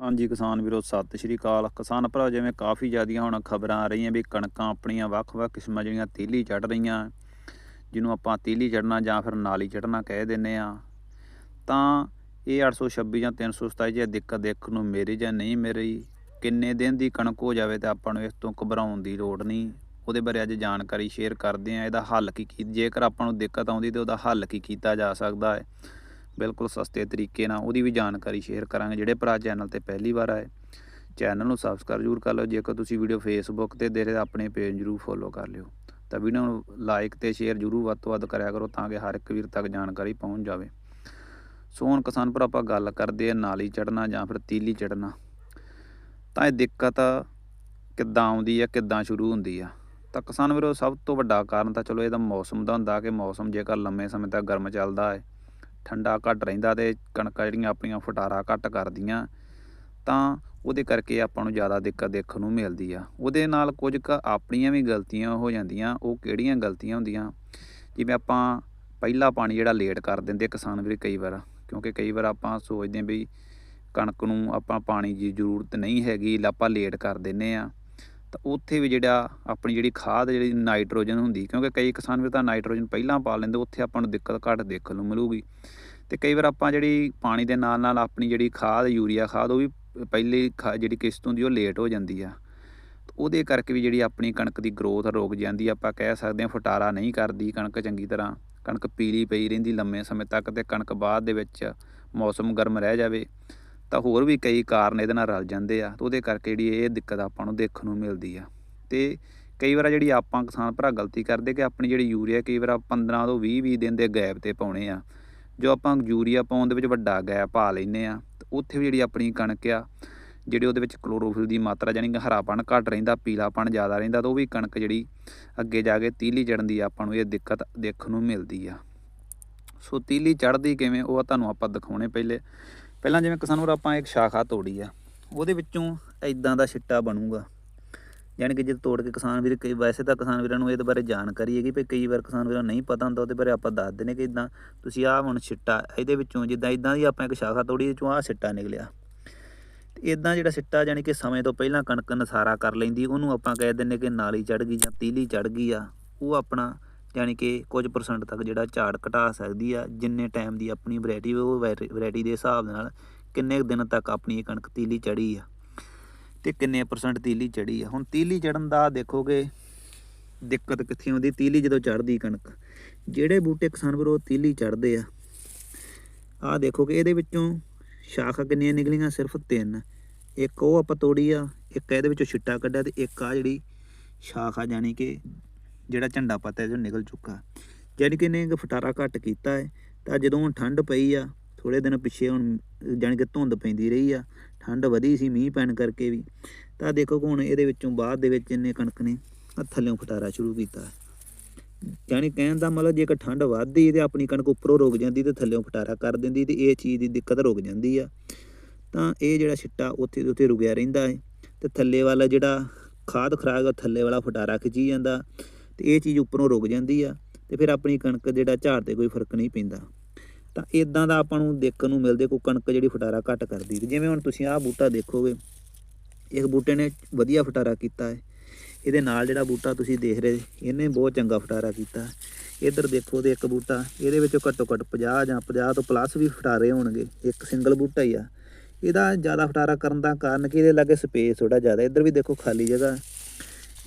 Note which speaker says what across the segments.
Speaker 1: ਹਾਂਜੀ, ਕਿਸਾਨ ਵੀਰੋ, ਸਤਿ ਸ਼੍ਰੀ ਅਕਾਲ। ਕਿਸਾਨ ਭਰਾ, ਜਿਵੇਂ ਕਾਫੀ ਜ਼ਿਆਦੀਆਂ ਹੁਣ ਖਬਰਾਂ ਆ ਰਹੀਆਂ ਵੀ ਕਣਕਾਂ ਆਪਣੀਆਂ ਵੱਖ-ਵੱਖ ਕਿਸਮਾਂ ਜਿਹੜੀਆਂ ਤੀਲੀ ਚੜ ਰਹੀਆਂ, ਜਿਹਨੂੰ ਆਪਾਂ ਤੀਲੀ ਚੜਨਾ ਜਾਂ ਫਿਰ ਨਾਲੀ ਚੜਨਾ ਕਹਿ ਦਿੰਨੇ ਆ। ਤਾਂ ਇਹ 826 ਜਾਂ 327 ਜੇ ਦਿੱਕਤ ਦੇਖਣ ਨੂੰ ਮੇਰੀ ਜਾਂ ਨਹੀਂ ਮੇਰੀ, ਕਿੰਨੇ ਦਿਨ ਦੀ ਕਣਕ ਹੋ ਜਾਵੇ ਤਾਂ ਆਪਾਂ ਨੂੰ ਇਸ ਤੋਂ ਘਬਰਾਉਣ ਦੀ ਲੋੜ ਨਹੀਂ। ਉਹਦੇ ਬਾਰੇ ਅੱਜ ਜਾਣਕਾਰੀ ਸ਼ੇਅਰ ਕਰਦੇ ਆ, ਇਹਦਾ ਹੱਲ ਕੀ ਕੀ, ਜੇਕਰ ਆਪਾਂ ਨੂੰ ਦਿੱਕਤ ਆਉਂਦੀ ਤੇ ਉਹਦਾ ਹੱਲ ਕੀ ਕੀਤਾ ਜਾ ਸਕਦਾ ਹੈ। ਬਿਲਕੁਲ ਸਸਤੇ ਤਰੀਕੇ ਨਾਲ ਉਹਦੀ ਵੀ ਜਾਣਕਾਰੀ ਸ਼ੇਅਰ ਕਰਾਂਗੇ, ਜਿਹੜੇ ਭਰਾ ਚੈਨਲ ਤੇ ਪਹਿਲੀ ਵਾਰ ਆਏ ਚੈਨਲ ਨੂੰ ਸਬਸਕ੍ਰਾਈਬ ਜ਼ਰੂਰ ਕਰ ਲਓ, ਜੇਕਰ ਤੁਸੀਂ ਵੀਡੀਓ ਫੇਸਬੁੱਕ ਤੇ ਦੇ ਰਹੇ ਆਪਣੇ ਪੇਜ ਜ਼ਰੂਰ ਫੋਲੋ ਕਰ ਲਿਓ, ਤਾਂ ਵੀਡੀਓ ਨੂੰ ਲਾਈਕ ਤੇ ਸ਼ੇਅਰ ਜ਼ਰੂਰ ਵੱਧ ਤੋਂ ਵੱਧ ਕਰਿਆ ਕਰੋ ਤਾਂ ਕਿ ਹਰ ਇੱਕ ਵੀਰ ਤੱਕ ਜਾਣਕਾਰੀ ਪਹੁੰਚ ਜਾਵੇ। ਸੋ ਹੁਣ ਕਿਸਾਨ ਭਰਾ ਆਪਾਂ ਗੱਲ ਕਰਦੇ ਆ ਨਾਲੀ ਚੜਨਾ ਜਾਂ ਫਿਰ ਤੀਲੀ ਚੜਨਾ ਤਾਂ ਇਹ ਦਿੱਕਤ ਕਿੱਦਾਂ ਆਉਂਦੀ ਆ, ਕਿੱਦਾਂ ਸ਼ੁਰੂ ਹੁੰਦੀ ਆ? ਤਾਂ ਕਿਸਾਨ ਵੀਰੋ ਸਭ ਤੋਂ ਵੱਡਾ ਕਾਰਨ ਤਾਂ ਚਲੋ ਇਹਦਾ ਮੌਸਮ ਦਾ ਹੁੰਦਾ ਕਿ ਮੌਸਮ ਜੇਕਰ ਲੰਮੇ ਸਮੇਂ ਤੱਕ ਗਰਮ ਚੱਲਦਾ ਹੈ ਠੰਡਾ ਘੱਟ ਰਹਿੰਦਾ ਤੇ ਕਣਕਾਂ ਜਿਹੜੀਆਂ ਆਪਣੀਆਂ ਫਟਾਰਾ ਘੱਟ ਕਰਦੀਆਂ, ਤਾਂ ਉਹਦੇ ਕਰਕੇ ਆਪਾਂ ਨੂੰ ਜ਼ਿਆਦਾ ਦਿੱਕਤ ਦੇਖਣ ਨੂੰ ਮਿਲਦੀ ਆ। ਉਹਦੇ ਨਾਲ ਕੁਝ ਕੁ ਆਪਣੀਆਂ ਵੀ ਗਲਤੀਆਂ ਹੋ ਜਾਂਦੀਆਂ, ਉਹ ਕਿਹੜੀਆਂ ਗਲਤੀਆਂ ਹੁੰਦੀਆਂ? ਜਿਵੇਂ ਆਪਾਂ ਪਹਿਲਾ ਪਾਣੀ ਜਿਹੜਾ ਲੇਟ ਕਰ ਦਿੰਦੇ ਕਿਸਾਨ ਵੀਰ ਕਈ ਵਾਰ, ਕਿਉਂਕਿ ਕਈ ਵਾਰ ਆਪਾਂ ਸੋਚਦੇ ਹਾਂ ਵੀ ਕਣਕ ਨੂੰ ਆਪਾਂ ਪਾਣੀ ਦੀ ਜ਼ਰੂਰਤ ਨਹੀਂ ਹੈਗੀ, ਆਪਾਂ ਲੇਟ ਕਰ ਦਿੰਨੇ ਆ ਤਾਂ ਉੱਥੇ ਵੀ ਜਿਹੜਾ ਆਪਣੀ ਜਿਹੜੀ ਖਾਦ ਜਿਹੜੀ ਨਾਈਟ੍ਰੋਜਨ ਹੁੰਦੀ, ਕਿਉਂਕਿ ਕਈ ਕਿਸਾਨ ਵੀ ਤਾਂ ਨਾਈਟ੍ਰੋਜਨ ਪਹਿਲਾਂ ਪਾ ਲੈਂਦੇ, ਉੱਥੇ ਆਪਾਂ ਨੂੰ ਦਿੱਕਤ ਘੱਟ ਦੇਖਣ ਨੂੰ ਮਿਲੂਗੀ। ਤੇ ਕਈ ਵਾਰ ਆਪਾਂ ਜਿਹੜੀ ਪਾਣੀ ਦੇ ਨਾਲ ਨਾਲ ਆਪਣੀ ਜਿਹੜੀ ਖਾਦ, ਯੂਰੀਆ ਖਾਦ, ਉਹ ਵੀ ਪਹਿਲੇ ਖਾ- ਜਿਹੜੀ ਕਿਸ਼ਤ ਹੁੰਦੀ, ਉਹ ਲੇਟ ਹੋ ਜਾਂਦੀ ਆ। ਤੇ ਉਹਦੇ ਕਰਕੇ ਵੀ ਜਿਹੜੀ ਆਪਣੀ ਕਣਕ ਦੀ ਗਰੋਥ ਰੁਕ ਜਾਂਦੀ ਆਪਾਂ ਕਹਿ ਸਕਦੇ ਹਾਂ ਫਟਾਰਾ ਨਹੀਂ ਕਰਦੀ ਕਣਕ ਚੰਗੀ ਤਰ੍ਹਾਂ। ਕਣਕ ਪੀਲੀ ਪਈ ਰਹਿੰਦੀ ਲੰਮੇ ਸਮੇਂ ਤੱਕ ਤੇ ਕਣਕ ਬਾਅਦ ਦੇ ਵਿੱਚ ਮੌਸਮ ਗਰਮ ਰਹਿ ਜਾਵੇ। ਤਾਂ ਹੋਰ ਵੀ ਕਈ ਕਾਰਨ ਇਹਦੇ ਨਾਲ ਰਲ ਜਾਂਦੇ ਆ, ਤੇ ਉਹਦੇ ਕਰਕੇ ਜਿਹੜੀ ਇਹ ਦਿੱਕਤ ਆਪਾਂ ਨੂੰ ਦੇਖਣ ਨੂੰ ਮਿਲਦੀ ਆ। ਤੇ ਕਈ ਵਾਰ ਜਿਹੜੀ ਆਪਾਂ ਕਿਸਾਨ ਭਰਾ ਗਲਤੀ ਕਰਦੇ ਕਿ ਆਪਣੀ ਜਿਹੜੀ ਯੂਰੀਆ ਕਈ ਵਾਰ 15 ਤੋਂ 20 20 ਦਿਨ ਦੇ ਗੈਪ ਤੇ ਪਾਉਣੇ ਆ। ਜੋ ਆਪਾਂ ਯੂਰੀਆ ਪਾਉਣ ਦੇ ਵਿੱਚ ਵੱਡਾ ਗੈਪ ਪਾ ਲੈਨੇ ਆ, ਤੇ ਉੱਥੇ ਵੀ ਜਿਹੜੀ ਆਪਣੀ ਕਣਕ ਆ, ਜਿਹੜੇ ਉਹਦੇ ਵਿੱਚ ਕਲੋਰੋਫਿਲ ਦੀ ਮਾਤਰਾ ਜਾਨੀ ਕਿ ਹਰਾਪਣ ਘੱਟ ਰਹਿੰਦਾ, ਪੀਲਾਪਣ ਜ਼ਿਆਦਾ ਰਹਿੰਦਾ, ਤਾਂ ਉਹ ਵੀ ਕਣਕ ਜਿਹੜੀ ਅੱਗੇ ਜਾ ਕੇ ਤੀਲੀ ਚੜਨ ਦੀ ਆਪਾਂ ਨੂੰ ਇਹ ਦਿੱਕਤ ਦੇਖਣ ਨੂੰ ਮਿਲਦੀ ਆ। ਸੋ ਤੀਲੀ ਚੜਦੀ ਕਿਵੇਂ, ਉਹ ਤੁਹਾਨੂੰ ਆਪਾਂ ਦਿਖਾਉਣੇ ਪਹਿਲੇ। ਪਹਿਲਾਂ ਜਿਵੇਂ ਕਿਸਾਨ ਵੀਰ ਆਪਾਂ ਇੱਕ ਸ਼ਾਖਾ ਤੋੜੀ ਆ, ਉਹਦੇ ਵਿੱਚੋਂ ਐਦਾਂ ਦਾ ਛਿੱਟਾ ਬਣੂਗਾ। ਯਾਨੀ ਕਿ ਜਦ ਤੋੜ ਕੇ ਕਿਸਾਨ ਵੀਰ, ਕਈ ਵੈਸੇ ਤਾਂ ਕਿਸਾਨ ਵੀਰਾਂ ਨੂੰ ਇਹਦੇ ਬਾਰੇ ਜਾਣਕਾਰੀ ਹੈਗੀ ਪਰ ਕਈ ਵਾਰ ਕਿਸਾਨ ਵੀਰਾਂ ਨੂੰ ਨਹੀਂ ਪਤਾ ਹੁੰਦਾ, ਉਹਦੇ ਬਾਰੇ ਆਪਾਂ ਦੱਸ ਦਿੰਦੇ ਕਿ ਇਦਾਂ ਤੁਸੀਂ ਆਹ ਹੁਣ ਛਿੱਟਾ ਇਹਦੇ ਵਿੱਚੋਂ, ਜਿੱਦਾਂ ਇਦਾਂ ਦੀ ਆਪਾਂ ਇੱਕ ਸ਼ਾਖਾ ਤੋੜੀ ਇਹ ਚੋਂ ਆਹ ਛਿੱਟਾ ਨਿਕਲਿਆ। ਤੇ ਇਦਾਂ ਜਿਹੜਾ ਸਿੱਟਾ ਜਾਨੀ ਕਿ ਸਮੇਂ ਤੋਂ ਪਹਿਲਾਂ ਕਣਕ ਨਸਾਰਾ ਕਰ ਲੈਂਦੀ, ਉਹਨੂੰ ਆਪਾਂ ਕਹਿ ਦਿੰਨੇ ਕਿ ਨਾਲੀ ਚੜ ਗਈ ਜਾਂ ਤੀਲੀ ਚੜ ਗਈ ਆ, ਉਹ ਆਪਣਾ ਜਾਨੀ ਕਿ ਕੁਝ ਪਰਸੈਂਟ ਤੱਕ ਜਿਹੜਾ ਝਾੜ ਘਟਾ ਸਕਦੀ ਆ, ਜਿੰਨੇ ਟਾਈਮ ਦੀ ਆਪਣੀ ਵੈਰਾਈਟੀ ਉਹ ਵੈਰਾਈਟੀ ਦੇ ਹਿਸਾਬ ਦੇ ਨਾਲ ਕਿੰਨੇ ਕੁ ਦਿਨ ਤੱਕ ਆਪਣੀ ਇਹ ਕਣਕ ਤੀਲੀ ਚੜੀ ਆ ਤੇ ਕਿੰਨੇ ਪਰਸੈਂਟ ਤੀਲੀ ਚੜੀ ਆ। ਹੁਣ ਤੀਲੀ ਚੜਨ ਦਾ ਦੇਖੋਗੇ, ਦਿੱਕਤ ਕਿੱਥੇ ਆਉਂਦੀ? ਤੀਲੀ ਜਦੋਂ ਚੜਦੀ ਕਣਕ, ਜਿਹੜੇ ਬੂਟੇ ਕਿਸਾਨ ਵੀਰੋ ਤੀਲੀ ਚੜਦੇ ਆ, ਆਹ ਦੇਖੋ ਕਿ ਇਹਦੇ ਵਿੱਚੋਂ ਸ਼ਾਖਾ ਕਿੰਨੀਆਂ ਨਿਕਲੀਆਂ? ਸਿਰਫ ਤਿੰਨ। ਇੱਕ ਉਹ ਆਪਾਂ ਤੋੜੀ ਆ, ਇੱਕ ਇਹਦੇ ਵਿੱਚੋਂ ਛਿੱਟਾ ਕੱਢਿਆ ਤੇ ਇੱਕ ਆ ਜਿਹੜੀ ਸ਼ਾਖਾ ਜਾਨੀ ਕਿ ਜਿਹੜਾ ਝੰਡਾ ਪੱਤਾ ਜੋ ਨਿਕਲ ਚੁੱਕਾ। ਜਾਨੀ ਕਿ ਇਹਨੇ ਫਟਾਰਾ ਘੱਟ ਕੀਤਾ ਹੈ ਤਾਂ ਜਦੋਂ ਹੁਣ ਠੰਡ ਪਈ ਆ ਥੋੜੇ ਦਿਨ ਪਿੱਛੇ ਹੁਣ ਜਾਨੀ ਕਿ ਧੁੰਦ ਪੈਂਦੀ ਰਹੀ ਆ, ਠੰਡ ਵਧੀ ਸੀ ਮੀਂਹ ਪੈਣ ਕਰਕੇ ਵੀ। ਤਾਂ ਦੇਖੋ ਹੁਣ ਇਹਦੇ ਵਿੱਚੋਂ ਬਾਅਦ ਦੇ ਵਿੱਚ ਇਹਨੇ ਕਣਕ ਨੇ ਆਹ ਥੱਲਿਓਂ ਫਟਾਰਾ ਸ਼ੁਰੂ ਕੀਤਾ। ਯਾਨੀ ਕਹਿਣ ਦਾ ਮਤਲਬ ਜੇਕਰ ਠੰਡ ਵੱਧਦੀ ਤੇ ਆਪਣੀ ਕਣਕ ਉੱਪਰੋਂ ਰੁਕ ਜਾਂਦੀ ਤੇ ਥੱਲਿਓਂ ਫਟਾਰਾ ਕਰ ਦਿੰਦੀ ਤੇ ਇਹ ਚੀਜ਼ ਦੀ ਦਿੱਕਤ ਰੁਕ ਜਾਂਦੀ ਆ। ਤਾਂ ਇਹ ਜਿਹੜਾ ਛਿੱਟਾ ਉੱਥੇ ਉੱਥੇ ਰੁਕਿਆ ਰਹਿੰਦਾ ਹੈ ਤੇ ਥੱਲੇ ਵਾਲਾ ਜਿਹੜਾ ਖਾਦ ਖਰਾਕ ਥੱਲੇ ਵਾਲਾ ਫਟਾਰਾ ਖਿੱਚੀ ਜਾਂਦਾ। ਤੇ ਇਹ ਚੀਜ਼ ਉੱਪਰੋਂ ਰੁਕ ਜਾਂਦੀ ਆ ਤੇ ਫਿਰ ਆਪਣੀ ਕਣਕ ਜਿਹੜਾ ਝਾੜ ਤੇ ਕੋਈ ਫ਼ਰਕ ਨਹੀਂ ਪੈਂਦਾ। ਤਾਂ ਇਦਾਂ ਦਾ ਆਪਾਂ ਨੂੰ ਦੇਖਣ ਨੂੰ ਮਿਲਦੇ ਕੋਈ ਕਣਕ ਜਿਹੜੀ ਫਟਾਰਾ ਘੱਟ ਕਰਦੀ ਜਿਵੇਂ ਹੁਣ ਤੁਸੀਂ ਆਹ ਬੂਟਾ ਦੇਖੋਗੇ, ਇੱਕ ਬੂਟੇ ਨੇ ਵਧੀਆ ਫਟਾਰਾ ਕੀਤਾ ਹੈ। ਇਹਦੇ ਨਾਲ ਜਿਹੜਾ ਬੂਟਾ ਤੁਸੀਂ ਦੇਖ ਰਹੇ ਇਹਨੇ ਬਹੁਤ ਚੰਗਾ ਫਟਾਰਾ ਕੀਤਾ। ਇੱਧਰ ਦੇਖੋ ਤੇ ਇੱਕ ਬੂਟਾ, ਇਹਦੇ ਵਿੱਚੋਂ ਘੱਟੋ ਘੱਟ 50 ਜਾਂ 50 ਤੋਂ ਪਲੱਸ ਵੀ ਫਟਾਰੇ ਹੋਣਗੇ। ਇੱਕ ਸਿੰਗਲ ਬੂਟਾ ਹੀ ਆ। ਇਹਦਾ ਜ਼ਿਆਦਾ ਫਟਾਰਾ ਕਰਨ ਦਾ ਕਾਰਨ ਕਿ? ਇਹਦੇ ਲਾਗੇ ਸਪੇਸ ਥੋੜਾ ਜ਼ਿਆਦਾ। ਇੱਧਰ ਵੀ ਦੇਖੋ ਖਾਲੀ ਜਗ੍ਹਾ,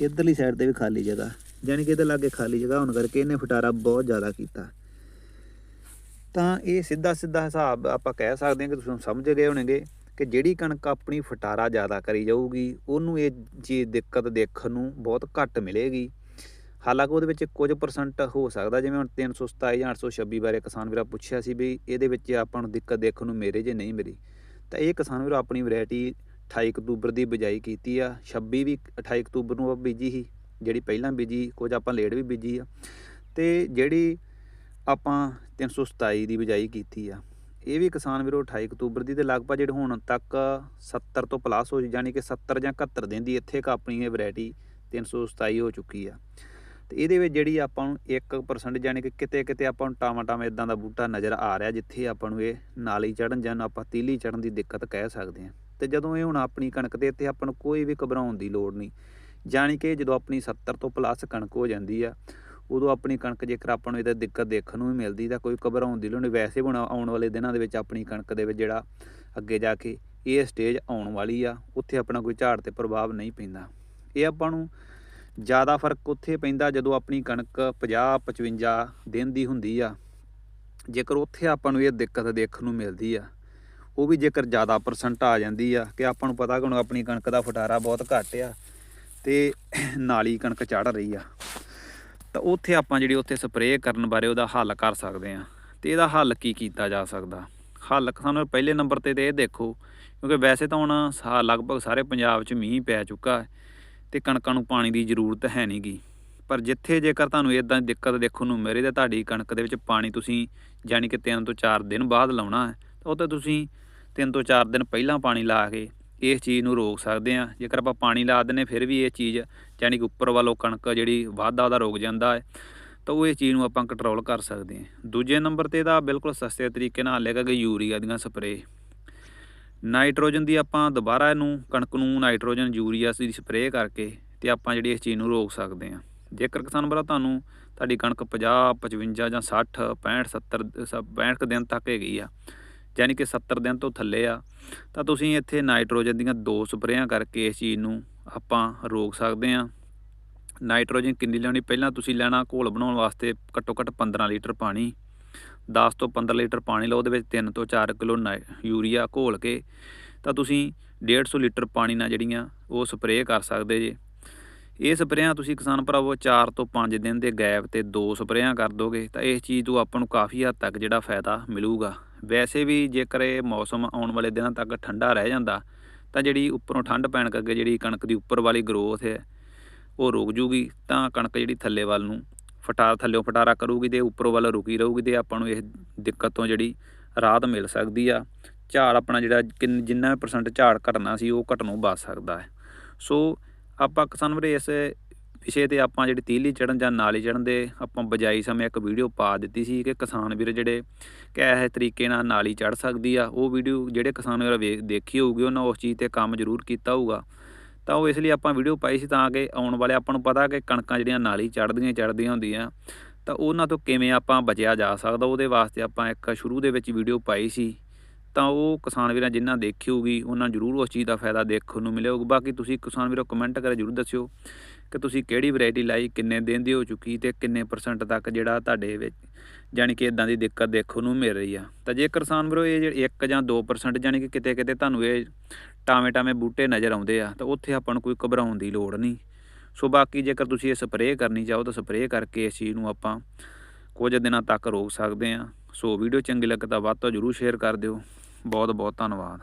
Speaker 1: ਇੱਧਰਲੀ ਸਾਈਡ ਤੇ ਵੀ ਖਾਲੀ ਜਗ੍ਹਾ। ਯਾਨੀ ਕਿ ਇਹਦੇ ਲਾਗੇ ਖਾਲੀ ਜਗ੍ਹਾ ਹੋਣ ਕਰਕੇ ਇਹਨੇ ਫਟਾਰਾ ਬਹੁਤ ਜ਼ਿਆਦਾ ਕੀਤਾ। ਤਾਂ ਇਹ ਸਿੱਧਾ ਸਿੱਧਾ ਹਿਸਾਬ ਆਪਾਂ ਕਹਿ ਸਕਦੇ ਹਾਂ ਕਿ ਤੁਸੀਂ ਸਮਝ ਗਏ ਹੋਣਗੇ ਕਿ ਜਿਹੜੀ ਕਣਕ ਆਪਣੀ ਫਟਾਰਾ ਜ਼ਿਆਦਾ ਕਰੀ ਜਾਊਗੀ, ਉਹਨੂੰ ਇਹ ਚੀਜ਼ ਦਿੱਕਤ ਦੇਖਣ ਨੂੰ ਬਹੁਤ ਘੱਟ ਮਿਲੇਗੀ। ਹਾਲਾਂਕਿ ਉਹਦੇ ਵਿੱਚ ਕੁਝ ਪਰਸੈਂਟ ਹੋ ਸਕਦਾ, ਜਿਵੇਂ ਹੁਣ 327 ਜਾਂ 826 ਬਾਰੇ ਕਿਸਾਨ ਵੀਰਾ ਪੁੱਛਿਆ ਸੀ ਵੀ ਇਹਦੇ ਵਿੱਚ ਆਪਾਂ ਨੂੰ ਦਿੱਕਤ ਦੇਖਣ ਨੂੰ ਮੇਰੇ ਜੇ ਨਹੀਂ ਮਿਲੀ। ਤਾਂ ਇਹ ਕਿਸਾਨ ਵੀਰਾ ਆਪਣੀ ਵੈਰਾਈਟੀ 28 ਅਕਤੂਬਰ ਦੀ ਬਿਜਾਈ ਕੀਤੀ ਆ 26 ਵੀ 28 ਅਕਤੂਬਰ ਨੂੰ ਆਪਾਂ ਬੀਜੀ ਸੀ। ਜਿਹੜੀ ਪਹਿਲਾਂ ਬੀਜੀ, ਕੁਝ ਆਪਾਂ ਲੇਟ ਵੀ ਬੀਜੀ ਆ। ਤੇ ਜਿਹੜੀ ਆਪਾਂ 327 ਦੀ ਬਿਜਾਈ ਕੀਤੀ ਆ, ਇਹ ਵੀ ਕਿਸਾਨ ਵੀਰੋ 28 ਅਕਤੂਬਰ ਦੀ ਤੇ ਲਗਭਗ ਜਿਹੜੇ ਹੁਣ ਤੱਕ 70 ਤੋਂ ਪਲੱਸ ਹੋ ਜਾਣੀ ਕਿ 70 ਜਾਂ 71 ਦਿਨ ਦੀ ਇੱਥੇ ਇੱਕ ਆਪਣੀ ਇਹ ਵੈਰਾਈਟੀ 327 ਹੋ ਚੁੱਕੀ ਆ। ਤੇ ਇਹਦੇ ਵਿੱਚ ਜਿਹੜੀ ਆਪਾਂ ਨੂੰ 1% ਜਾਨੀ ਕਿ ਕਿਤੇ ਕਿਤੇ ਆਪਾਂ ਨੂੰ ਟਾਮਾ ਟਾਮਾ ਇਦਾਂ ਦਾ ਬੂਟਾ ਨਜ਼ਰ ਆ ਰਿਹਾ, ਜਿੱਥੇ ਆਪਾਂ ਨੂੰ ਇਹ ਨਾਲੀ ਚੜਨ ਜਾਂ ਆਪਾਂ ਤੀਲੀ ਚੜਨ ਦੀ ਦਿੱਕਤ ਕਹਿ ਸਕਦੇ ਹਾਂ ਤੇ ਜਦੋਂ ਇਹ ਹੁਣ ਆਪਣੀ ਕਣਕ ਦੇ ਇੱਥੇ ਆਪਾਂ ਨੂੰ ਕੋਈ ਵੀ ਘਬਰਾਉਣ ਦੀ ਲੋੜ ਨਹੀਂ ਜਾਣੀ ਕਿ ਜਦੋਂ ਆਪਣੀ 70 ਤੋਂ ਪਲੱਸ ਕਣਕ ਹੋ ਜਾਂਦੀ ਆ, ਉਦੋਂ ਆਪਣੀ ਕਣਕ ਜੇਕਰ ਆਪਾਂ ਨੂੰ ਇਹਦਾ ਦਿੱਕਤ ਦੇਖਣ ਨੂੰ ਵੀ ਮਿਲਦੀ, ਤਾਂ ਕੋਈ ਘਬਰਾਉਣ ਦੀ ਲੋੜ ਨਹੀਂ। ਵੈਸੇ ਹੁਣ ਆਉਣ ਵਾਲੇ ਦਿਨਾਂ ਦੇ ਵਿੱਚ ਆਪਣੀ ਕਣਕ ਦੇ ਵਿੱਚ ਜਿਹੜਾ ਅੱਗੇ ਜਾ ਕੇ ਇਹ ਸਟੇਜ ਆਉਣ ਵਾਲੀ ਆ, ਉੱਥੇ ਆਪਣਾ ਕੋਈ ਝਾੜ ਤੇ ਪ੍ਰਭਾਵ ਨਹੀਂ ਪੈਂਦਾ। ਇਹ ਆਪਾਂ ਨੂੰ ਜ਼ਿਆਦਾ ਫ਼ਰਕ ਉੱਥੇ ਪੈਂਦਾ ਜਦੋਂ ਆਪਣੀ ਕਣਕ 50 55 ਦਿਨ ਦੀ ਹੁੰਦੀ ਆ। ਜੇਕਰ ਉੱਥੇ ਆਪਾਂ ਨੂੰ ਇਹ ਦਿੱਕਤ ਦੇਖਣ ਨੂੰ ਮਿਲਦੀ ਆ, ਉਹ ਵੀ ਜੇਕਰ ਜ਼ਿਆਦਾ ਪਰਸੈਂਟ ਆ ਜਾਂਦੀ ਆ, ਕਿ ਆਪਾਂ ਨੂੰ ਪਤਾ ਕਿ ਹੁਣ ਆਪਣੀ ਕਣਕ ਦਾ ਫਟਾਰਾ ਬਹੁਤ ਘੱਟ ਆ ਤੇ ਨਾਲੀ ਕਣਕ ਚੜ ਰਹੀ ਆ। ਤਾਂ ਉੱਥੇ ਆਪਾਂ ਜਿਹੜੀ ਉੱਥੇ ਸਪਰੇਅ ਕਰਨ ਬਾਰੇ ਉਹਦਾ ਹੱਲ ਕਰ ਸਕਦੇ ਆ। ਤੇ ਇਹਦਾ ਹੱਲ ਕੀ ਕੀਤਾ ਜਾ ਸਕਦਾ? ਹੱਲ ਸਾਨੂੰ ਪਹਿਲੇ ਨੰਬਰ ਤੇ ਤੇ ਇਹ ਦੇਖੋ, ਕਿਉਂਕਿ ਵੈਸੇ ਤਾਂ ਹੁਣ ਸਾ ਲਗਭਗ ਸਾਰੇ ਪੰਜਾਬ 'ਚ ਮੀਂਹ ਪੈ ਚੁੱਕਾ ਹੈ ਤੇ ਕਣਕਾਂ ਨੂੰ ਪਾਣੀ ਦੀ ਜ਼ਰੂਰਤ ਹੈ ਨਹੀਂਗੀ ਪਰ ਜਿੱਥੇ ਜੇਕਰ ਤੁਹਾਨੂੰ ਇਦਾਂ ਦੀ ਦਿੱਕਤ ਦੇਖਣ ਨੂੰ ਮਿਲੇ ਤਾਂ ਤੁਹਾਡੀ ਕਣਕ ਦੇ ਵਿੱਚ ਪਾਣੀ ਤੁਸੀਂ ਯਾਨੀ ਕਿ 3 ਤੋਂ 4 ਦਿਨ ਬਾਅਦ ਲਾਉਣਾ ਹੈ, ਤਾਂ ਉਹ ਤਾਂ ਤੁਸੀਂ 3 ਤੋਂ 4 ਦਿਨ ਪਹਿਲਾਂ ਪਾਣੀ ਲਾ ਕੇ ਇਸ ਚੀਜ਼ ਨੂੰ ਰੋਕ ਸਕਦੇ ਆ ਜੇਕਰ ਆਪਾਂ ਪਾਣੀ ਲਾ ਦਿੰਨੇ ਫਿਰ ਵੀ ਇਹ ਚੀਜ਼ ਯਾਨੀ ਕਿ ਉੱਪਰ ਵੱਲੋਂ ਕਣਕ ਜਿਹੜੀ ਵਾਧਾ ਉਹਦਾ ਰੁਕ ਜਾਂਦਾ ਹੈ, ਤਾਂ ਉਹ ਇਸ ਚੀਜ਼ ਨੂੰ ਆਪਾਂ ਕੰਟਰੋਲ ਕਰ ਸਕਦੇ ਹਾਂ। ਦੂਜੇ ਨੰਬਰ ਤੇ ਇਹਦਾ ਬਿਲਕੁਲ ਸਸਤੇ ਤਰੀਕੇ ਨਾਲ ਹੱਲ ਹੈਗਾ ਕਿ ਯੂਰੀਆ ਦੀਆਂ ਸਪਰੇਅ ਨਾਈਟ੍ਰੋਜਨ ਦੀ ਆਪਾਂ ਦੁਬਾਰਾ ਇਹਨੂੰ, ਕਣਕ ਨੂੰ ਨਾਈਟ੍ਰੋਜਨ, ਯੂਰੀਆ ਦੀ ਸਪਰੇਅ ਕਰਕੇ ਤੇ ਆਪਾਂ ਜਿਹੜੀ ਇਸ ਚੀਜ਼ ਨੂੰ ਰੋਕ ਸਕਦੇ ਹਾਂ। ਜੇਕਰ ਕਿਸਾਨ ਭਰਾ, ਤੁਹਾਨੂੰ ਤੁਹਾਡੀ ਕਣਕ 50 55 ਜਾਂ 60 65 70 65 ਕੁ ਦਿਨ ਤੱਕ ਹੈਗੀ ਆ ਯਾਨੀ ਕਿ 70 ਦਿਨ ਤੋਂ ਥੱਲੇ ਆ, ਤਾਂ ਤੁਸੀਂ ਇੱਥੇ ਨਾਈਟ੍ਰੋਜਨ ਦੀਆਂ ਦੋ ਸਪਰੇਆਂ ਕਰਕੇ ਇਸ ਚੀਜ਼ ਨੂੰ ਆਪਾਂ ਰੋਕ ਸਕਦੇ ਹਾਂ। ਨਾਈਟ੍ਰੋਜਨ ਕਿੰਨੀ ਲੈਣੀ ਪਹਿਲਾਂ ਤੁਸੀਂ ਲੈਣਾ ਘੋਲ ਬਣਾਉਣ ਵਾਸਤੇ ਘੱਟੋ ਘੱਟ 15 ਲੀਟਰ ਪਾਣੀ। 10 ਤੋਂ 15 ਲੀਟਰ ਪਾਣੀ ਲਓ, ਉਹਦੇ ਵਿੱਚ 3 ਤੋਂ 4 ਕਿਲੋ ਯੂਰੀਆ ਘੋਲ ਕੇ ਤਾਂ ਤੁਸੀਂ 150 ਲੀਟਰ ਪਾਣੀ ਨਾਲ ਜਿਹੜੀਆਂ ਉਹ ਸਪਰੇਅ ਕਰ ਸਕਦੇ ਜੇ। ਇਹ ਸਪਰੇਆਂ ਤੁਸੀਂ ਕਿਸਾਨ ਭਰਾਵੋ 4 ਤੋਂ 5 ਦਿਨ ਦੇ ਗੈਪ ਤੇ ਦੋ ਸਪਰੇਆਂ ਕਰ ਦੋਗੇ, ਤਾਂ ਇਸ ਚੀਜ਼ ਤੋਂ ਆਪਾਂ ਨੂੰ ਕਾਫੀ ਹੱਦ ਤੱਕ ਜਿਹੜਾ ਫਾਇਦਾ ਮਿਲੂਗਾ। ਵੈਸੇ ਵੀ ਜੇਕਰ ਇਹ ਮੌਸਮ ਆਉਣ ਵਾਲੇ ਦਿਨਾਂ ਤੱਕ ਠੰਡਾ ਰਹਿ ਜਾਂਦਾ, ਤਾਂ ਜਿਹੜੀ ਉੱਪਰੋਂ ਠੰਡ ਪੈਣ ਕਰਕੇ ਜਿਹੜੀ ਕਣਕ ਦੀ ਉੱਪਰ ਵਾਲੀ ਗਰੋਥ ਹੈ, ਉਹ ਰੁਕ ਜੂਗੀ, ਤਾਂ ਕਣਕ ਜਿਹੜੀ ਥੱਲੇ ਵੱਲ ਨੂੰ ਫਟਾਰ ਥੱਲੇੋਂ ਫਟਾਰਾ ਕਰੂਗੀ ਤੇ ਉੱਪਰੋਂ ਵੱਲ ਰੁਕੀ ਰਹੂਗੀ ਤੇ ਆਪਾਂ ਨੂੰ ਇਹ ਦਿੱਕਤ ਤੋਂ ਜਿਹੜੀ ਰਾਹਤ ਮਿਲ ਸਕਦੀ ਆ। ਝਾੜ ਆਪਣਾ ਜਿਹੜਾ ਕਿੰਨ, ਜਿੰਨਾ ਪਰਸੈਂਟ ਝਾੜ ਘਟਣਾ ਸੀ, ਉਹ ਘਟਣੋਂ ਬਚ ਸਕਦਾ ਹੈ। ਸੋ ਆਪਾਂ ਕਿਸਾਨ ਵੀਰੇ ਇਸ ਵਿਸ਼ੇ ਤੇ ਆਪਾਂ ਜਿਹੜੀ ਤੀਲੀ ਚੜਨ ਜਾਂ ਨਾਲੀ ਚੜਨ ਦੇ ਆਪਾਂ ਬਜਾਈ ਸਮੇਂ ਇੱਕ ਵੀਡੀਓ ਪਾ ਦਿੱਤੀ ਸੀ ਕਿ ਕਿਸਾਨ ਵੀਰ ਜਿਹੜੇ ਕਿਹੋ ਤਰੀਕੇ ਨਾਲ ਨਾਲੀ ਚੜ ਸਕਦੀ ਆ, ਉਹ ਵੀਡੀਓ ਜਿਹੜੇ ਕਿਸਾਨ ਵੀਰ ਵੇਖ ਦੇਖੀ ਹੋਊਗੀ, ਉਹਨਾਂ ਉਸ ਚੀਜ਼ ਤੇ ਕੰਮ ਜ਼ਰੂਰ ਕੀਤਾ ਹੋਊਗਾ। ਤਾਂ ਉਹ ਇਸ ਲਈ ਆਪਾਂ ਵੀਡੀਓ ਪਾਈ ਸੀ ਤਾਂ ਕਿ ਆਉਣ ਵਾਲੇ ਆਪਾਂ ਨੂੰ ਪਤਾ ਕਿ ਕਣਕਾਂ ਜਿਹੜੀਆਂ ਨਾਲੀ ਚੜਦੀਆਂ ਚੜਦੀਆਂ ਹੁੰਦੀਆਂ, ਤਾਂ ਉਹਨਾਂ ਤੋਂ ਕਿਵੇਂ ਆਪਾਂ ਬਚਿਆ ਜਾ ਸਕਦਾ, ਉਹਦੇ ਵਾਸਤੇ ਆਪਾਂ ਇੱਕ ਸ਼ੁਰੂ ਦੇ ਵਿੱਚ ਵੀਡੀਓ ਪਾਈ ਸੀ। ਤਾਂ ਉਹ ਕਿਸਾਨ ਵੀਰਾਂ ਜਿਨ੍ਹਾਂ ਦੇਖੀ ਹੋਊਗੀ ਉਹਨਾਂ ਜ਼ਰੂਰ ਉਸ ਚੀਜ਼ ਦਾ ਫਾਇਦਾ ਦੇਖਣ ਨੂੰ ਮਿਲੇਗਾ। ਬਾਕੀ ਤੁਸੀਂ ਕਿਸਾਨ ਵੀਰੋ ਕਮੈਂਟ ਕਰੇ ਜ਼ਰੂਰ ਦੱਸਿਓ ਕਿ ਤੁਸੀਂ ਕਿਹੜੀ ਵੈਰਾਈਟੀ ਲਾਈ, ਕਿੰਨੇ ਦਿਨ ਦੀ ਹੋ ਚੁੱਕੀ ਤੇ ਕਿੰਨੇ ਪਰਸੈਂਟ ਤੱਕ ਜਿਹੜਾ ਤੁਹਾਡੇ ਵਿੱਚ ਜਾਨੀ ਕਿ ਇਦਾਂ ਦੀ ਦਿੱਕਤ ਦੇਖਣ ਨੂੰ ਮਿਲ ਰਹੀ ਆ। ਤਾਂ ਜੇ ਕਿਸਾਨ ਵੀਰੋ ਇਹ ਜਿਹੜੇ 1 ਜਾਂ 2% ਜਾਨੀ ਕਿ ਕਿਤੇ ਕਿਤੇ ਤੁਹਾਨੂੰ ਇਹ ਟਾਵੇਂ ਟਾਵੇਂ ਬੂਟੇ ਨਜ਼ਰ ਆਉਂਦੇ ਆ, ਤਾਂ ਉੱਥੇ ਆਪਾਂ ਨੂੰ ਕੋਈ ਘਬਰਾਉਣ ਦੀ ਲੋੜ ਨਹੀਂ। ਸੋ ਬਾਕੀ ਜੇਕਰ ਤੁਸੀਂ ਇਹ ਸਪਰੇਅ ਕਰਨੀ ਚਾਹੋ ਤਾਂ ਸਪਰੇਅ ਕਰਕੇ ਇਸ ਚੀਜ਼ ਨੂੰ ਆਪਾਂ ਕੁਝ ਦਿਨਾਂ ਤੱਕ ਰੋਕ ਸਕਦੇ ਆ। ਸੋ ਵੀਡੀਓ ਚੰਗੀ ਲੱਗੇ ਤਾਂ ਵੱਧ ਤੋਂ ਜਰੂਰ ਸ਼ੇਅਰ ਕਰ ਦਿਓ। ਬਹੁਤ ਬਹੁਤ ਧੰਨਵਾਦ।